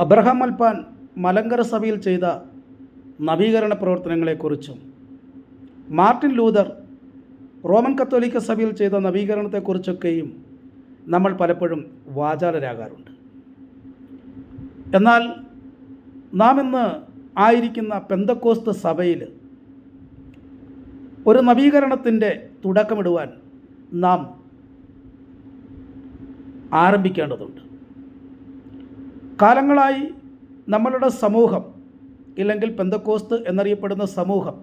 Abraham അൽപ്പാൻ Malankara സഭയിൽ ചെയ്ത നവീകരണ പ്രവർത്തനങ്ങളെക്കുറിച്ചും മാർട്ടിൻ ലൂതർ റോമൻ കത്തോലിക്ക സഭയിൽ ചെയ്ത നവീകരണത്തെക്കുറിച്ചൊക്കെയും നമ്മൾ പലപ്പോഴും വാചാലരാകാറുണ്ട്. എന്നാൽ നാം ഇന്ന് ആയിരിക്കുന്ന പെന്തക്കോസ്ത് സഭയിൽ ഒരു നവീകരണത്തിന്റെ തുടക്കമിടുവാൻ നാം ആരംഭിക്കേണ്ടതുണ്ട്. കാലങ്ങളായി നമ്മളുടെ സമൂഹം ഇല്ലെങ്കിൽ പെന്തക്കോസ്ത് എന്നറിയപ്പെടുന്ന സമൂഹം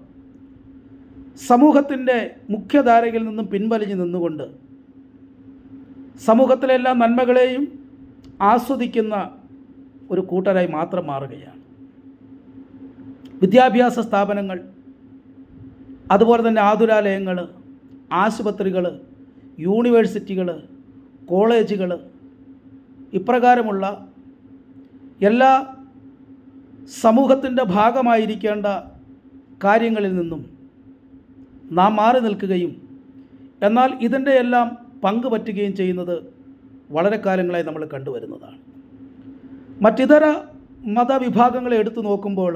സമൂഹത്തിന്റെ മുഖ്യധാരയിൽ നിന്നും പിൻവലിഞ്ഞു നിന്നുകൊണ്ട് സമൂഹത്തിലെ എല്ലാ നന്മകളെയും ആസ്വദിക്കുന്ന ഒരു കൂട്ടരായി മാത്രം മാറുകയാണ്. വിദ്യാഭ്യാസ സ്ഥാപനങ്ങൾ അതുപോലെ തന്നെ ആതുരാലയങ്ങൾ ആശുപത്രികൾ യൂണിവേഴ്സിറ്റികൾ കോളേജുകൾ ഇപ്രകാരമുള്ള എല്ലാ സമൂഹത്തിന്റെ ഭാഗമായിരിക്കേണ്ട കാര്യങ്ങളിൽ നിന്നും നാം മാറി നിൽക്കുകയും എന്നാൽ ഇതിന്റെ എല്ലാം പങ്ക് പറ്റുകയും ചെയ്യുന്നത് വളരെ കാലങ്ങളായി നമ്മൾ കണ്ടുവരുന്നതാണ് മറ്റിതര മതവിഭാഗങ്ങളെ എടുത്തു നോക്കുമ്പോൾ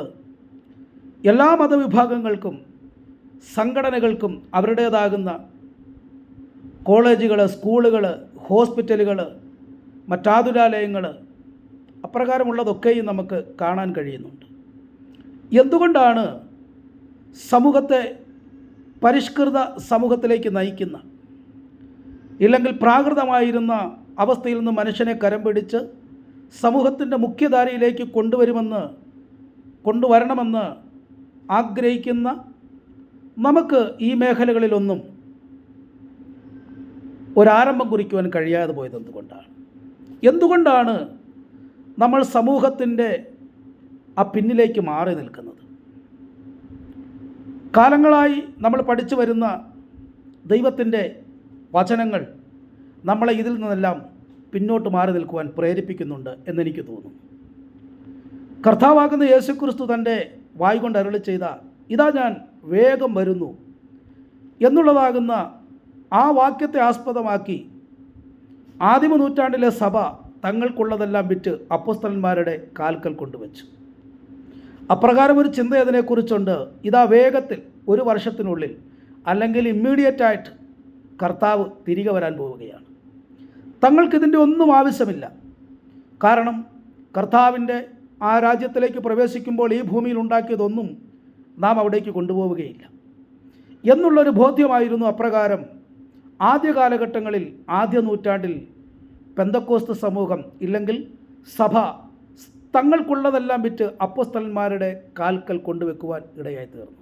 എല്ലാ മതവിഭാഗങ്ങൾക്കും സംഘടനകൾക്കും അവരുടേതാകുന്ന കോളേജുകൾ സ്കൂളുകൾ ഹോസ്പിറ്റലുകൾ മറ്റാതുരാലയങ്ങൾ അപ്രകാരമുള്ളതൊക്കെയും നമുക്ക് കാണാൻ കഴിയുന്നുണ്ട്. എന്തുകൊണ്ടാണ് സമൂഹത്തെ പരിഷ്കൃത സമൂഹത്തിലേക്ക് നയിക്കുന്ന ഇല്ലെങ്കിൽ പ്രാകൃതമായിരുന്ന അവസ്ഥയിൽ നിന്ന് മനുഷ്യനെ കരം പിടിച്ച് സമൂഹത്തിന്റെ മുഖ്യധാരയിലേക്ക് കൊണ്ടുവരുമെന്ന് കൊണ്ടുവരണമെന്ന് ആഗ്രഹിക്കുന്ന നമുക്ക് ഈ മേഖലകളിലൊന്നും ഒരാരംഭം കുറിക്കുവാൻ കഴിയാതെ പോയത് എന്തുകൊണ്ടാണ് എന്തുകൊണ്ടാണ് നമ്മൾ സമൂഹത്തിന്റെ ആ പിന്നിലേക്ക് മാറി നിൽക്കുന്നത്. കാലങ്ങളായി നമ്മൾ പഠിച്ചു വരുന്ന ദൈവത്തിന്റെ വചനങ്ങൾ നമ്മളെ ഇതിൽ നിന്നെല്ലാം പിന്നോട്ട് മാറി നിൽക്കുവാൻ പ്രേരിപ്പിക്കുന്നുണ്ട് എന്നെനിക്ക് തോന്നുന്നു. കർത്താവാകുന്ന യേശുക്രിസ്തു തന്റെ വായികൊണ്ട് അരുളി ചെയ്ത ഇതാ ഞാൻ വേഗം വരുന്നു എന്നുള്ളതാകുന്ന ആ വാക്യത്തെ ആസ്പദമാക്കി ആദിമ നൂറ്റാണ്ടിലെ സഭ തങ്ങൾക്കുള്ളതെല്ലാം വിറ്റ് അപ്പുസ്തലന്മാരുടെ കാൽക്കൽ കൊണ്ടുവച്ചു. അപ്രകാരം ഒരു ചിന്ത അതിനെക്കുറിച്ചുണ്ട്. ഇതാ വേഗത്തിൽ ഒരു വർഷത്തിനുള്ളിൽ അല്ലെങ്കിൽ ഇമ്മീഡിയറ്റ് ആയിട്ട് കർത്താവ് തിരികെ വരാൻ പോവുകയാണ്. തങ്ങൾക്കിതിന്റെ ഒന്നും ആവശ്യമില്ല. കാരണം കർത്താവിന്റെ ആ രാജ്യത്തിലേക്ക് പ്രവേശിക്കുമ്പോൾ ഈ ഭൂമിയിൽ ഉണ്ടാക്കിയതൊന്നും നാം അവിടേക്ക് കൊണ്ടുപോവുകയില്ല. എന്നുള്ളൊരു ബോധ്യമായിരുന്നു അപ്രകാരം ആദ്യ കാലഘട്ടങ്ങളിൽ ആദ്യ നൂറ്റാണ്ടിൽ പെന്തക്കോസ്ത് സമൂഹം ഇല്ലെങ്കിൽ സഭ തങ്ങൾക്കുള്ളതെല്ലാം വിറ്റ് അപ്പോസ്തലന്മാരുടെ കാൽക്കൽ കൊണ്ടുവെക്കുവാൻ ഇടയായി തീർന്നത്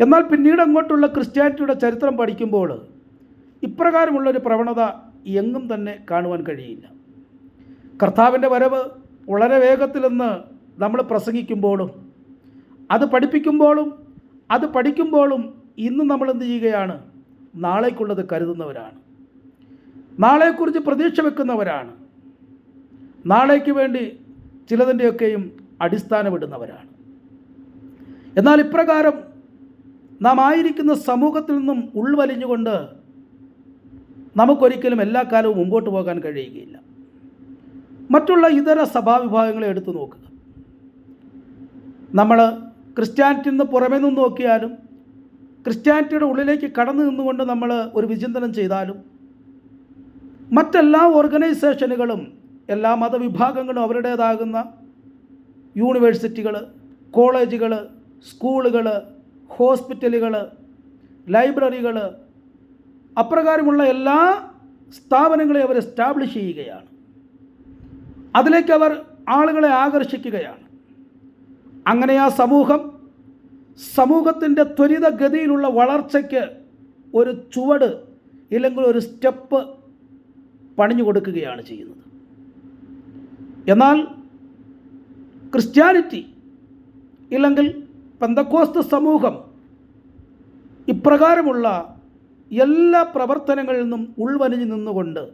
എന്നാൽ പിന്നീട് അങ്ങോട്ടുള്ള ക്രിസ്ത്യാനിറ്റിയുടെ ചരിത്രം പഠിക്കുമ്പോൾ ഇപ്രകാരമുള്ളൊരു പ്രവണത എങ്ങും തന്നെ കാണുവാൻ കഴിയില്ല. കർത്താവിന്റെ വരവ് വളരെ വേഗത്തിലെന്ന് നമ്മൾ പ്രസംഗിക്കുമ്പോഴും അത് പഠിപ്പിക്കുമ്പോഴും അത് പഠിക്കുമ്പോഴും ഇന്ന് നമ്മൾ എന്ത് ചെയ്യുകയാണ്? നാളേക്കുള്ളത് കരുതുന്നവരാണ്. നാളെക്കുറിച്ച് പ്രതീക്ഷ വെക്കുന്നവരാണ്. നാളേക്ക് വേണ്ടി ചിലതിന്റെയൊക്കെയും അടിസ്ഥാനമിടുന്നവരാണ്. എന്നാൽ ഇപ്രകാരം നാം ആയിരിക്കുന്ന സമൂഹത്തിൽ നിന്നും ഉൾവലിഞ്ഞുകൊണ്ട് നമുക്കൊരിക്കലും എല്ലാ കാലവും മുമ്പോട്ട് പോകാൻ കഴിയുകയില്ല. മറ്റുള്ള ഇതര സഭാവിഭാഗങ്ങളെ എടുത്തു നോക്കുക. നമ്മൾ ക്രിസ്ത്യാനിറ്റി നിന്ന് പുറമേ നിന്ന് നോക്കിയാലും ക്രിസ്ത്യാനിറ്റിയുടെ ഉള്ളിലേക്ക് കടന്നു നിന്നുകൊണ്ട് നമ്മൾ ഒരു വിചിന്തനം ചെയ്താലും മറ്റെല്ലാ ഓർഗനൈസേഷനുകളും എല്ലാ മതവിഭാഗങ്ങളും അവരുടേതാകുന്ന യൂണിവേഴ്സിറ്റികൾ കോളേജുകൾ സ്കൂളുകൾ ഹോസ്പിറ്റലുകൾ ലൈബ്രറികൾ അപ്രകാരമുള്ള എല്ലാ സ്ഥാപനങ്ങളെയും അവർ എസ്റ്റാബ്ലിഷ് ചെയ്യുകയാണ്. അതിലേക്ക് അവർ ആളുകളെ ആകർഷിക്കുകയാണ്. അങ്ങനെ ആ സമൂഹം സമൂഹത്തിന്റെ ത്വരിതഗതിയിലുള്ള വളർച്ചയ്ക്ക് ഒരു ചുവട് ഇല്ലെങ്കിൽ ഒരു സ്റ്റെപ്പ് പണിഞ്ഞു കൊടുക്കുകയാണ് ചെയ്യുന്നത്. എന്നാൽ ക്രിസ്ത്യാനിറ്റി ഇല്ലെങ്കിൽ പെന്തക്കോസ്ത സമൂഹം ഇപ്രകാരമുള്ള എല്ലാ പ്രവർത്തനങ്ങളിൽ നിന്നും ഉൾവലിഞ്ഞു നിന്നുകൊണ്ട്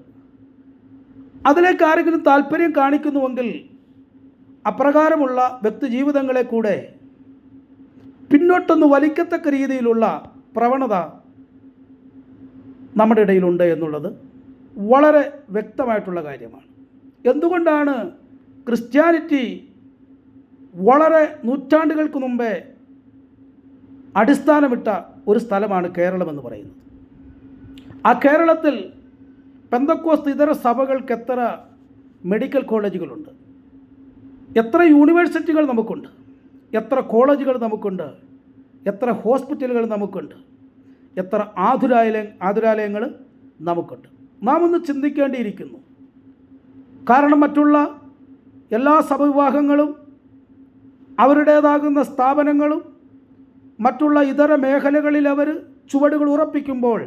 അതിലേക്ക് ആരെങ്കിലും താല്പര്യം കാണിക്കുന്നുവെങ്കിൽ അപ്രകാരമുള്ള വ്യക്തിജീവിതങ്ങളെ കൂടെ പിന്നോട്ടൊന്ന് വലിക്കത്തക്ക രീതിയിലുള്ള പ്രവണത നമ്മുടെ ഇടയിലുണ്ട് എന്നുള്ളത് വളരെ വ്യക്തമായിട്ടുള്ള കാര്യമാണ്. എന്തുകൊണ്ടാണ് ക്രിസ്ത്യാനിറ്റി വളരെ നൂറ്റാണ്ടുകൾക്ക് മുമ്പേ അടിസ്ഥാനമിട്ട ഒരു സ്ഥലമാണ് കേരളം എന്ന് പറയുന്നത്? ആ കേരളത്തിൽ പെന്തക്കോസ് ഇതര സഭകൾക്ക് എത്ര മെഡിക്കൽ കോളേജുകളുണ്ട്? എത്ര യൂണിവേഴ്സിറ്റികൾ നമുക്കുണ്ട്? എത്ര കോളേജുകൾ നമുക്കുണ്ട്? എത്ര ഹോസ്പിറ്റലുകൾ നമുക്കുണ്ട്? എത്ര ആതുരാലയ ആതുരാലയങ്ങൾ നമുക്കുണ്ട്? നാം ഒന്ന് ചിന്തിക്കേണ്ടിയിരിക്കുന്നു. കാരണം മറ്റുള്ള എല്ലാ സഭവിഭാഗങ്ങളും അവരുടേതാകുന്ന സ്ഥാപനങ്ങളും മറ്റുള്ള ഇതര മേഖലകളിൽ അവർ ചുവടുകൾ ഉറപ്പിക്കുമ്പോൾ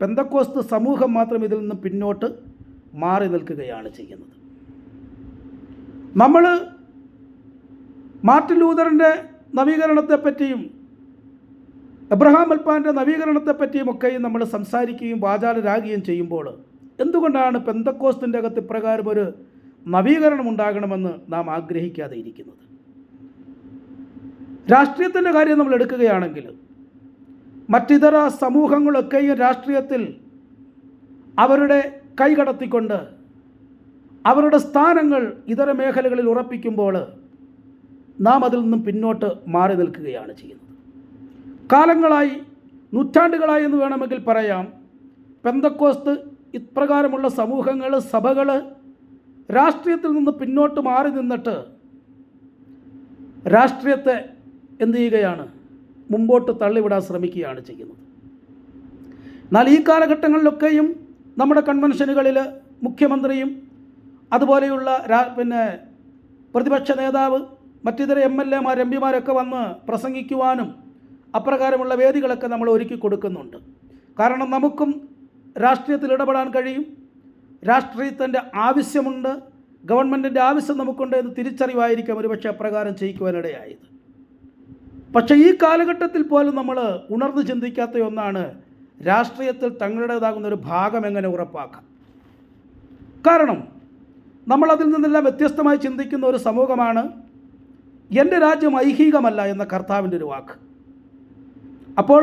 പെന്തക്കോസ്ത് സമൂഹം മാത്രം ഇതിൽ നിന്ന് പിന്നോട്ട് മാറി നിൽക്കുകയാണ് ചെയ്യുന്നത്. നമ്മൾ മാർട്ടിൻ ലൂതറിന്റെ നവീകരണത്തെപ്പറ്റിയും എബ്രഹാം അൽപ്പാന്റെ നവീകരണത്തെപ്പറ്റിയും ഒക്കെയും നമ്മൾ സംസാരിക്കുകയും വാചാലരാകുകയും ചെയ്യുമ്പോൾ എന്തുകൊണ്ടാണ് പെന്തക്കോസ്തിന്റെ അകത്ത് ഇപ്രകാരം ഒരു നവീകരണം ഉണ്ടാകണമെന്ന് നാം ആഗ്രഹിക്കാതെ ഇരിക്കുന്നത്? രാഷ്ട്രീയത്തിന്റെ കാര്യം നമ്മൾ എടുക്കുകയാണെങ്കിൽ മറ്റിതര സമൂഹങ്ങളൊക്കെയും രാഷ്ട്രീയത്തിൽ അവരുടെ കൈകടത്തിക്കൊണ്ട് അവരുടെ സ്ഥാനങ്ങൾ ഇതര മേഖലകളിൽ ഉറപ്പിക്കുമ്പോൾ നാം അതിൽ നിന്നും പിന്നോട്ട് മാറി നിൽക്കുകയാണ് ചെയ്യുന്നത്. കാലങ്ങളായി നൂറ്റാണ്ടുകളായി എന്ന് വേണമെങ്കിൽ പറയാം. പെന്തക്കോസ്ത് ഇപ്രകാരമുള്ള സമൂഹങ്ങൾ സഭകൾ രാഷ്ട്രീയത്തിൽ നിന്ന് പിന്നോട്ട് മാറി നിന്നിട്ട് രാഷ്ട്രീയത്തെ എന്ത് ചെയ്യുകയാണ്? മുമ്പോട്ട് തള്ളിവിടാൻ ശ്രമിക്കുകയാണ് ചെയ്യുന്നത്. എന്നാൽ ഈ കാലഘട്ടങ്ങളിലൊക്കെയും നമ്മുടെ കൺവെൻഷനുകളിൽ മുഖ്യമന്ത്രിയും അതുപോലെയുള്ള പിന്നെ പ്രതിപക്ഷ നേതാവ് മറ്റിതര എം എൽ എമാർ എം പിമാരൊക്കെ വന്ന് പ്രസംഗിക്കുവാനും അപ്രകാരമുള്ള വേദികളൊക്കെ നമ്മൾ ഒരുക്കി കൊടുക്കുന്നുണ്ട്. കാരണം നമുക്കും രാഷ്ട്രീയത്തിൽ ഇടപെടാൻ കഴിയും. രാഷ്ട്രീയത്തിന്റെ ആവശ്യമുണ്ട്. ഗവൺമെന്റിന്റെ ആവശ്യം നമുക്കുണ്ട് എന്ന് തിരിച്ചറിവായിരിക്കാം ഒരുപക്ഷെ അപ്രകാരം ചെയ്യിക്കുവാനിടയായത്. പക്ഷേ ഈ കാലഘട്ടത്തിൽ പോലും നമ്മൾ ഉണർന്നു ചിന്തിക്കാത്ത ഒന്നാണ് രാഷ്ട്രീയത്തിൽ തങ്ങളുടേതാകുന്ന ഒരു ഭാഗം എങ്ങനെ ഉറപ്പാക്കാം. കാരണം നമ്മൾ അതിൽ നിന്നെല്ലാം വ്യത്യസ്തമായി ചിന്തിക്കുന്ന ഒരു സമൂഹമാണ് എന്റെ രാജ്യം ഐഹികമല്ല എന്ന കർത്താവിന്റെ ഒരു വാക്ക്. അപ്പോൾ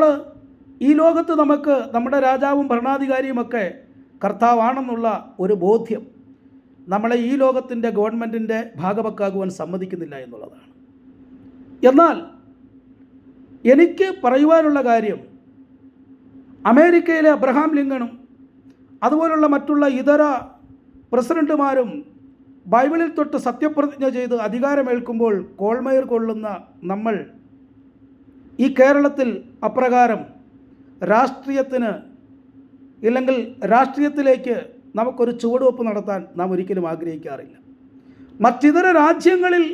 ഈ ലോകത്ത് നമുക്ക് നമ്മുടെ രാജാവും ഭരണാധികാരിയുമൊക്കെ കർത്താവാണെന്നുള്ള ഒരു ബോധ്യം നമ്മളെ ഈ ലോകത്തിന്റെ ഗവൺമെന്റിന്റെ ഭാഗവക്കാകുവാൻ സമ്മതിക്കുന്നില്ല എന്നുള്ളതാണ്. എന്നാൽ എനിക്ക് പറയുവാനുള്ള കാര്യം അമേരിക്കയിലെ അബ്രഹാം ലിങ്കണും അതുപോലുള്ള മറ്റുള്ള ഇതര പ്രസിഡന്റുമാരും ബൈബിളിൽ തൊട്ട് സത്യപ്രതിജ്ഞ ചെയ്ത് അധികാരമേൽക്കുമ്പോൾ കോൾമയർ കൊള്ളുന്ന നമ്മൾ ഈ കേരളത്തിൽ അപ്രകാരം രാഷ്ട്രീയത്തിന് ഇല്ലെങ്കിൽ രാഷ്ട്രീയത്തിലേക്ക് നമുക്കൊരു ചുവടുവെപ്പ് നടത്താൻ നാം ഒരിക്കലും ആഗ്രഹിക്കാറില്ല. മറ്റിതര രാജ്യങ്ങളിൽ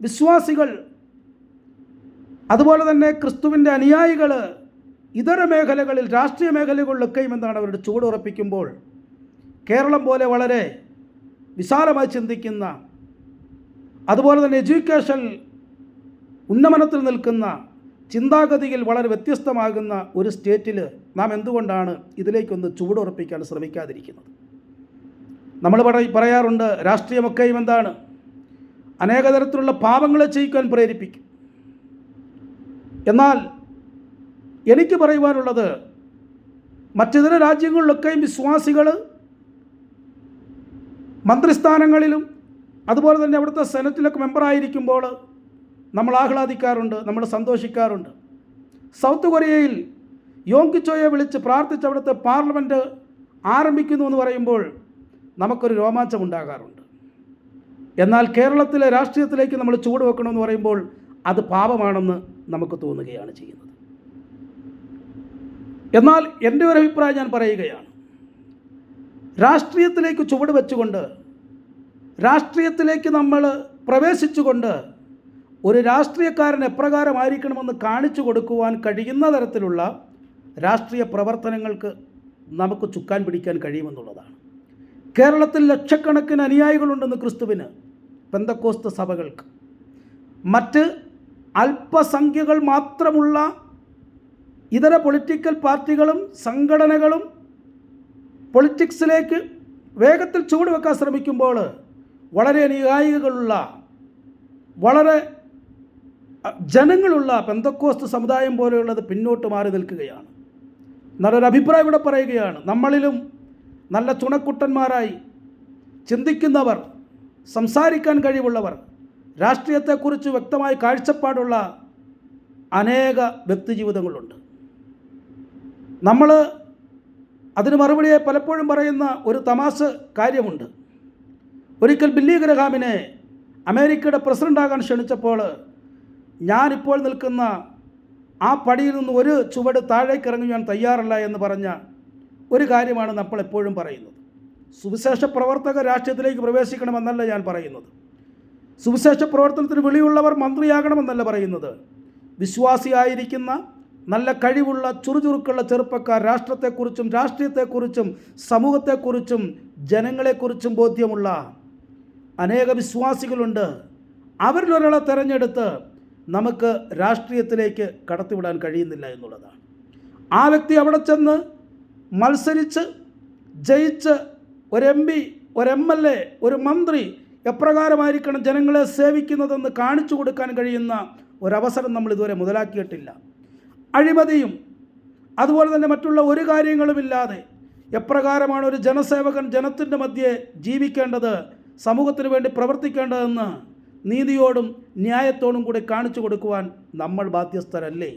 വിശ്വാസികൾ അതുപോലെ തന്നെ ക്രിസ്തുവിന്റെ അനുയായികൾ ഇതര മേഖലകളിൽ രാഷ്ട്രീയ മേഖലകളിലൊക്കെയും എന്താണ് അവരുടെ ചുവടുറപ്പിക്കുമ്പോൾ കേരളം പോലെ വളരെ വിശാലമായി ചിന്തിക്കുന്ന അതുപോലെ തന്നെ എഡ്യൂക്കേഷൻ ഉന്നമനത്തിൽ നിൽക്കുന്ന ചിന്താഗതിയിൽ വളരെ വ്യത്യസ്തമാകുന്ന ഒരു സ്റ്റേറ്റിൽ നാം എന്തുകൊണ്ടാണ് ഇതിലേക്കൊന്ന് ചുവടുറപ്പിക്കാൻ ശ്രമിക്കാതിരിക്കുന്നത്? നമ്മൾ പറയാറുണ്ട് രാഷ്ട്രീയമൊക്കെയും എന്താണ്? അനേക തരത്തിലുള്ള പാപങ്ങളെ ചെയ്യിക്കാൻ പ്രേരിപ്പിക്കും. എന്നാൽ എനിക്ക് പറയുവാനുള്ളത് മറ്റിതര രാജ്യങ്ങളിലൊക്കെയും വിശ്വാസികൾ മന്ത്രിസ്ഥാനങ്ങളിലും അതുപോലെ തന്നെ അവിടുത്തെ സെനറ്റിലൊക്കെ മെമ്പറായിരിക്കുമ്പോൾ നമ്മൾ ആഹ്ലാദിക്കാറുണ്ട് നമ്മൾ സന്തോഷിക്കാറുണ്ട്. സൗത്ത് കൊറിയയിൽ യോങ്കിച്ചോയെ വിളിച്ച് പ്രാർത്ഥിച്ച് അവിടുത്തെ പാർലമെന്റ് ആരംഭിക്കുന്നു എന്ന് പറയുമ്പോൾ നമുക്കൊരു രോമാഞ്ചം ഉണ്ടാകാറുണ്ട്. എന്നാൽ കേരളത്തിലെ രാഷ്ട്രീയത്തിലേക്ക് നമ്മൾ ചൂട് വെക്കണമെന്ന് പറയുമ്പോൾ അത് പാപമാണെന്ന് നമുക്ക് തോന്നുകയാണ് ചെയ്യുന്നത്. എന്നാൽ എന്റെ ഒരു അഭിപ്രായം ഞാൻ പറയുകയാണ്. രാഷ്ട്രീയത്തിലേക്ക് ചുവട് വെച്ചുകൊണ്ട് രാഷ്ട്രീയത്തിലേക്ക് നമ്മൾ പ്രവേശിച്ചുകൊണ്ട് ഒരു രാഷ്ട്രീയക്കാരൻ എപ്രകാരമായിരിക്കണമെന്ന് കാണിച്ചു കൊടുക്കുവാൻ കഴിയുന്ന തരത്തിലുള്ള രാഷ്ട്രീയ പ്രവർത്തനങ്ങൾക്ക് നമുക്ക് ചുക്കാൻ പിടിക്കാൻ കഴിയുമെന്നുള്ളതാണ്. കേരളത്തിൽ ലക്ഷക്കണക്കിന് അനുയായികളുണ്ടെന്ന് ക്രിസ്തുവിന് പെന്തക്കോസ്ത സഭകൾക്ക്. മറ്റ് അല്പസംഖ്യകൾ മാത്രമുള്ള ഇതര പൊളിറ്റിക്കൽ പാർട്ടികളും സംഘടനകളും പൊളിറ്റിക്സിലേക്ക് വേഗത്തിൽ ചുവടുവെക്കാൻ ശ്രമിക്കുമ്പോൾ വളരെ അനുയായികളുള്ള വളരെ ജനങ്ങളുള്ള പെന്തക്കോസ്ത് സമുദായം പോലെയുള്ളത് പിന്നോട്ട് മാറി നിൽക്കുകയാണ്. നല്ലൊരു അഭിപ്രായം ഇവിടെ പറയുകയാണ് നമ്മളിലും നല്ല തുണക്കുട്ടന്മാരായി ചിന്തിക്കുന്നവർ സംസാരിക്കാൻ കഴിവുള്ളവർ രാഷ്ട്രീയത്തെക്കുറിച്ച് വ്യക്തമായ കാഴ്ചപ്പാടുള്ള അനേക വ്യക്തിജീവിതങ്ങളുണ്ട്. നമ്മൾ അതിന് മറുപടിയെ പലപ്പോഴും പറയുന്ന ഒരു തമാശ കാര്യമുണ്ട്. ഒരിക്കൽ ബില്ലി ഗ്രഹാമിനെ അമേരിക്കയുടെ പ്രസിഡന്റാകാൻ ക്ഷണിച്ചപ്പോൾ ഞാനിപ്പോൾ നിൽക്കുന്ന ആ പടിയിൽ നിന്ന് ഒരു ചുവട് താഴേക്ക് ഇറങ്ങി ഞാൻ തയ്യാറല്ല എന്ന് പറഞ്ഞ ഒരു കാര്യമാണ് നമ്മൾ എപ്പോഴും പറയുന്നത്. സുവിശേഷ പ്രവർത്തക രാഷ്ട്രീയത്തിലേക്ക് പ്രവേശിക്കണമെന്നല്ല ഞാൻ പറയുന്നത്. സുവിശേഷ പ്രവർത്തനത്തിന് വിളിയുള്ളവർ മന്ത്രിയാകണമെന്നല്ല പറയുന്നത്. വിശ്വാസിയായിരിക്കുന്ന നല്ല കഴിവുള്ള ചുറുചുറുക്കുള്ള ചെറുപ്പക്കാർ രാഷ്ട്രത്തെക്കുറിച്ചും രാഷ്ട്രീയത്തെക്കുറിച്ചും സമൂഹത്തെക്കുറിച്ചും ജനങ്ങളെക്കുറിച്ചും ബോധ്യമുള്ള അനേക വിശ്വാസികളുണ്ട്. അവരിലൊരാളെ തിരഞ്ഞെടുത്ത് നമുക്ക് രാഷ്ട്രീയത്തിലേക്ക് കടത്തിവിടാൻ കഴിയുന്നില്ല എന്നുള്ളതാണ്. ആ വ്യക്തി അവിടെ ചെന്ന് മത്സരിച്ച് ജയിച്ച് ഒരു എം പി ഒരു എം എൽ എ ഒരു മന്ത്രി എപ്രകാരമായിരിക്കണം ജനങ്ങളെ സേവിക്കുന്നതെന്ന് കാണിച്ചു കൊടുക്കാൻ കഴിയുന്ന ഒരവസരം നമ്മൾ ഇതുവരെ മുതലാക്കിയിട്ടില്ല. അഴിമതിയും അതുപോലെ തന്നെ മറ്റുള്ള ഒരു കാര്യങ്ങളുമില്ലാതെ എപ്രകാരമാണ് ഒരു ജനസേവകൻ ജനത്തിന്റെ മധ്യേ ജീവിക്കേണ്ടത് സമൂഹത്തിന് വേണ്ടി പ്രവർത്തിക്കേണ്ടതെന്ന് നീതിയോടും ന്യായത്തോടും കൂടി കാണിച്ചു കൊടുക്കുവാൻ നമ്മൾ ബാധ്യസ്ഥരല്ലേ?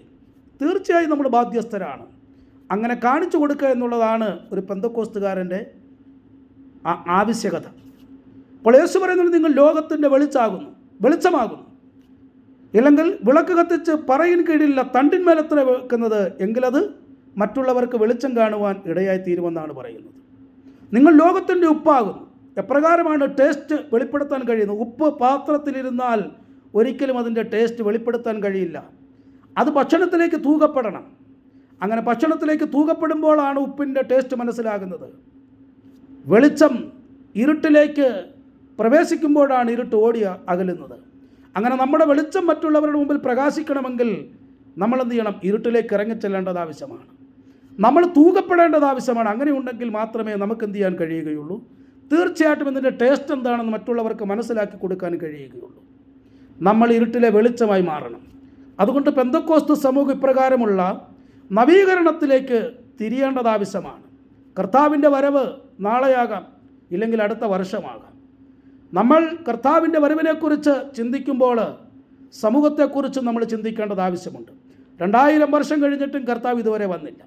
തീർച്ചയായും നമ്മൾ ബാധ്യസ്ഥരാണ്. അങ്ങനെ കാണിച്ചു കൊടുക്കുക എന്നുള്ളതാണ് ഒരു പെന്തക്കോസ്തുകാരന്റെ ആ- ആവശ്യകത. അപ്പോൾ യേശു പറയുന്നത് നിങ്ങൾ ലോകത്തിന്റെ വെളിച്ചാകുന്നു വെളിച്ചമാകുന്നു. ഇല്ലെങ്കിൽ വിളക്ക് കത്തിച്ച് പറയിൻ കീഴിലുള്ള തണ്ടിന്മേലത്ര വെക്കുന്നത് എങ്കിലത് മറ്റുള്ളവർക്ക് വെളിച്ചം കാണുവാൻ ഇടയായി തീരുമെന്നാണ് പറയുന്നത്. നിങ്ങൾ ലോകത്തിന്റെ ഉപ്പാകുന്നു. എപ്രകാരമാണ് ടേസ്റ്റ് വെളിപ്പെടുത്താൻ കഴിയുന്നത്? ഉപ്പ് പാത്രത്തിലിരുന്നാൽ ഒരിക്കലും അതിന്റെ ടേസ്റ്റ് വെളിപ്പെടുത്താൻ കഴിയില്ല. അത് ഭക്ഷണത്തിലേക്ക് തൂകപ്പെടണം. അങ്ങനെ ഭക്ഷണത്തിലേക്ക് തൂകപ്പെടുമ്പോഴാണ് ഉപ്പിന്റെ ടേസ്റ്റ് മനസ്സിലാകുന്നത്. വെളിച്ചം ഇരുട്ടിലേക്ക് പ്രവേശിക്കുമ്പോഴാണ് ഇരുട്ട് ഓടി അകലുന്നത്. അങ്ങനെ നമ്മുടെ വെളിച്ചം മറ്റുള്ളവരുടെ മുമ്പിൽ പ്രകാശിക്കണമെങ്കിൽ നമ്മൾ എന്ത് ചെയ്യണം? ഇരുട്ടിലേക്ക് ഇറങ്ങിച്ചെല്ലേണ്ടത് ആവശ്യമാണ്. നമ്മൾ തൂകപ്പെടേണ്ടത് ആവശ്യമാണ്. അങ്ങനെയുണ്ടെങ്കിൽ മാത്രമേ നമുക്ക് എന്ത് ചെയ്യാൻ കഴിയുകയുള്ളൂ? തീർച്ചയായിട്ടും ഇതിന്റെ ടേസ്റ്റ് എന്താണെന്ന് മറ്റുള്ളവർക്ക് മനസ്സിലാക്കി കൊടുക്കാൻ കഴിയുകയുള്ളൂ. നമ്മൾ ഇരുട്ടിലെ വെളിച്ചമായി മാറണം. അതുകൊണ്ട് പെന്തക്കോസ്തു സമൂഹം ഇപ്രകാരമുള്ള നവീകരണത്തിലേക്ക് തിരിയേണ്ടത് ആവശ്യമാണ്. കർത്താവിന്റെ വരവ് നാളെയാകാം ഇല്ലെങ്കിൽ അടുത്ത വർഷമാകാം. നമ്മൾ കർത്താവിന്റെ വരവിനെക്കുറിച്ച് ചിന്തിക്കുമ്പോൾ സമൂഹത്തെക്കുറിച്ച് നമ്മൾ ചിന്തിക്കേണ്ടത് ആവശ്യമുണ്ട്. രണ്ടായിരം വർഷം കഴിഞ്ഞിട്ടും കർത്താവ് ഇതുവരെ വന്നില്ല.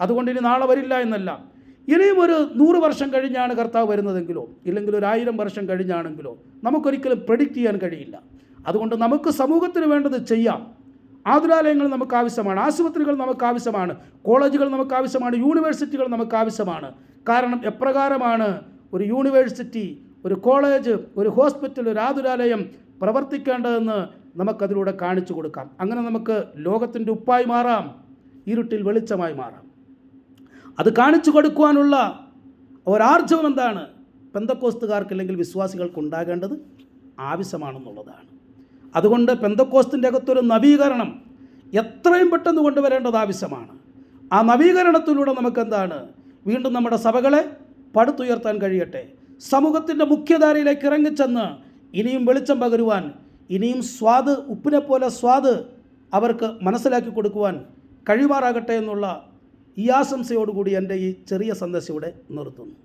അതുകൊണ്ട് ഇനി നാളെ വരില്ല എന്നല്ല. ഇനിയും ഒരു നൂറ് വർഷം കഴിഞ്ഞാണ് കർത്താവ് വരുന്നതെങ്കിലോ ഇല്ലെങ്കിൽ ഒരു ആയിരം വർഷം കഴിഞ്ഞാണെങ്കിലോ നമുക്കൊരിക്കലും പ്രെഡിക്റ്റ് ചെയ്യാൻ കഴിയില്ല. അതുകൊണ്ട് നമുക്ക് സമൂഹത്തിന് വേണ്ടത് ചെയ്യാം. ആതുരാലയങ്ങൾ നമുക്ക് ആവശ്യമാണ് ആശുപത്രികൾ നമുക്ക് ആവശ്യമാണ് കോളേജുകൾ നമുക്ക് ആവശ്യമാണ് യൂണിവേഴ്സിറ്റികൾ നമുക്ക് ആവശ്യമാണ്. കാരണം എപ്രകാരമാണ് ഒരു യൂണിവേഴ്സിറ്റി ഒരു കോളേജ് ഒരു ഹോസ്പിറ്റൽ ഒരു ആതുരാലയം പ്രവർത്തിക്കേണ്ടതെന്ന് നമുക്കതിലൂടെ കാണിച്ചു കൊടുക്കാം. അങ്ങനെ നമുക്ക് ലോകത്തിന്റെ ഉപ്പായി മാറാം ഇരുട്ടിൽ വെളിച്ചമായി മാറാം. അത് കാണിച്ചു കൊടുക്കുവാനുള്ള ഒരാർജവം എന്താണ്? പെന്തക്കോസ്തുകാർക്ക് അല്ലെങ്കിൽ വിശ്വാസികൾക്ക് ഉണ്ടാകേണ്ടത് ആവശ്യമാണെന്നുള്ളതാണ്. അതുകൊണ്ട് പെന്തക്കോസ്തിന്റെ അകത്തൊരു നവീകരണം എത്രയും പെട്ടെന്ന് കൊണ്ടുവരേണ്ടത് ആവശ്യമാണ്. ആ നവീകരണത്തിലൂടെ നമുക്കെന്താണ്? വീണ്ടും നമ്മുടെ സഭകളെ പടുത്തുയർത്താൻ കഴിയട്ടെ. സമൂഹത്തിന്റെ മുഖ്യധാരയിലേക്ക് ഇറങ്ങിച്ചെന്ന് ഇനിയും വെളിച്ചം പകരുവാൻ ഇനിയും സ്വാദ് ഉപ്പിനെ പോലെ സ്വാദ് അവർക്ക് മനസ്സിലാക്കി കൊടുക്കുവാൻ കഴിയുമാറാകട്ടെ എന്നുള്ള ഈ ആശംസയോടുകൂടി എന്റെ ഈ ചെറിയ സന്ദേശം ഇവിടെ നിർത്തുന്നു.